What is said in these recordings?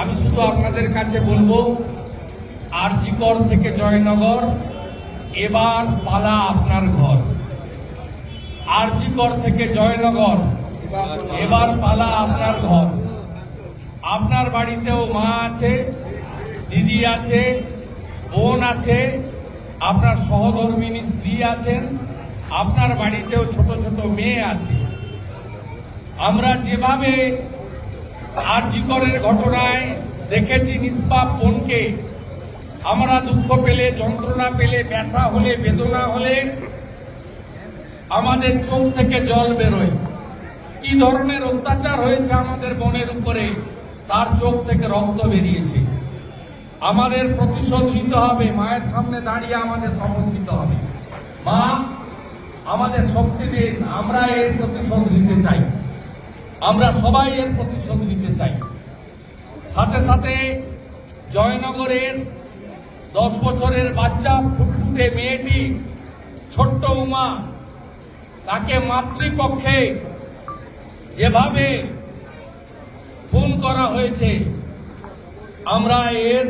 আমি শুধু আপনাদের কাছে বলব, আরজিকর থেকে জয়নগর, এবার পালা আপনার ঘর। আরজিকর থেকে জয়নগর, এবার পালা আপনার ঘর। আপনার বাড়িতেও মা আছে, দিদি আছে, বোন আছে, আপনার সহধর্মিনী স্ত্রী আছেন, আপনার বাড়িতেও ছোট ছোট মেয়ে আছে। আমরা যেভাবে আরজিকরের ঘটনায় দেখেছি নিষ্পাপ বোনকে। আমরা দুঃখ পেলে, যন্ত্রণা পেলে, ব্যথা হলে, বেদনা হলে আমাদের চোখ থেকে জল বেরোয়। কি ধরনের অত্যাচার হয়েছে আমাদের বোনের উপরে, তার চোখ থেকে রক্ত বেরিয়েছে। আমাদের প্রতিশোধ নিতে হবে, মায়ের সামনে দাঁড়িয়ে আমাদের শপথ নিতে হবে। মা, আমাদের শক্তি দিন, আমরা এর প্রতিশোধ নিতে চাই। আমরা সবাই এর প্রতিশোধ নিতে চাই। সাথে সাথে জয়নগরের দশ বছরের বাচ্চা ফুটফুটে মেয়েটি ছোট্ট উমা তাকে মাতৃপক্ষে যেভাবে খুন করা হয়েছে আমরা এর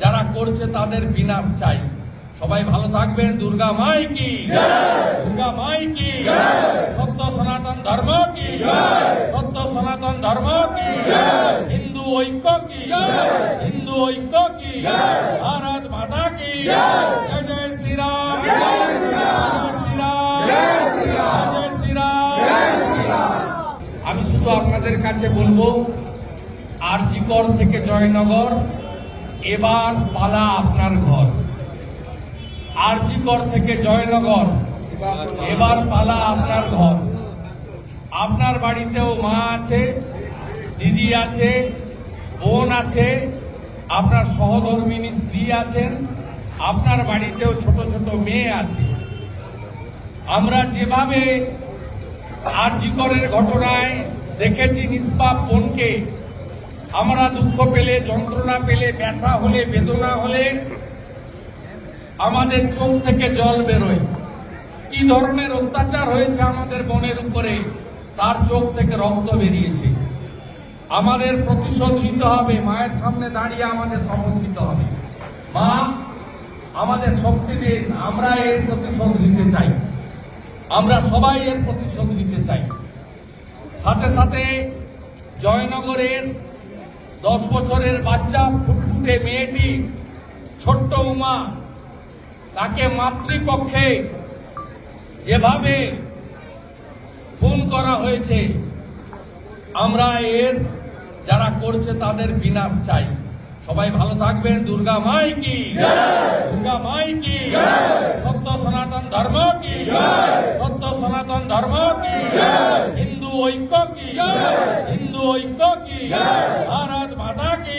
যারা করছে তাদের বিনাশ চাই। সবাই ভালো থাকবেন। দুর্গা মাই কি দুর্গা মাই কি সত্য সনাতন ধর্ম কি? সত্য সনাতন ধর্ম কি? হিন্দু ঐক্য কি? হিন্দু ঐক্য কি? ভারত মাতা কি? জয় জয় শ্রীরাম। জয় আমি শুধু আপনাদের কাছে বলব, আরজিকর থেকে জয়নগর, এবার পালা আপনার ঘর। আরজিকর থেকে জয়নগর, এবার পালা আপনার ঘর। আপনার বাড়িতেও মা আছে, দিদি আছে, বোন আছে, আপনার সহধর্মিনী স্ত্রী আছেন, আপনার বাড়িতেও ছোট ছোট মেয়ে আছে। আমরা যেভাবে আরজিকরের ঘটনায় দেখেছি নিষ্পাপ বোনকে, আমরা দুঃখ পেলে, যন্ত্রণা পেলে, ব্যথা হলে, বেদনা হলে, আমাদের চোখ থেকে জল বেরোয়। কি ধরনের অত্যাচার হয়েছে আমাদের বোনের উপরে? তার চোখ থেকে রক্ত বেরিয়েছে। আমাদের প্রতিশোধ নিতে হবে, মায়ের সামনে দাঁড়িয়ে আমাদের শপথ নিতে হবে। মা, আমাদের শক্তি দিন, আমরা এর প্রতিশোধ নিতে চাই। আমরা সবাই এর প্রতিশোধ নিতে চাই। সাথে সাথে জয়নগরের দশ বছরের বাচ্চা, ফুটফুটে মেয়েটি, ছোট্ট উমা, তাকে মাতৃপক্ষে যেভাবে খুন করা হয়েছে। আমরা এর যারা করছে তাদের বিনাশ চাই। সবাই ভালো থাকবেন। দুর্গা মাই কি? দুর্গা মাই কি? সত্য সনাতন ধর্ম কি? সত্য সনাতন ধর্ম কি? হিন্দু ঐক্য কি? হিন্দু ঐক্য কি? ভারত মাতা কি?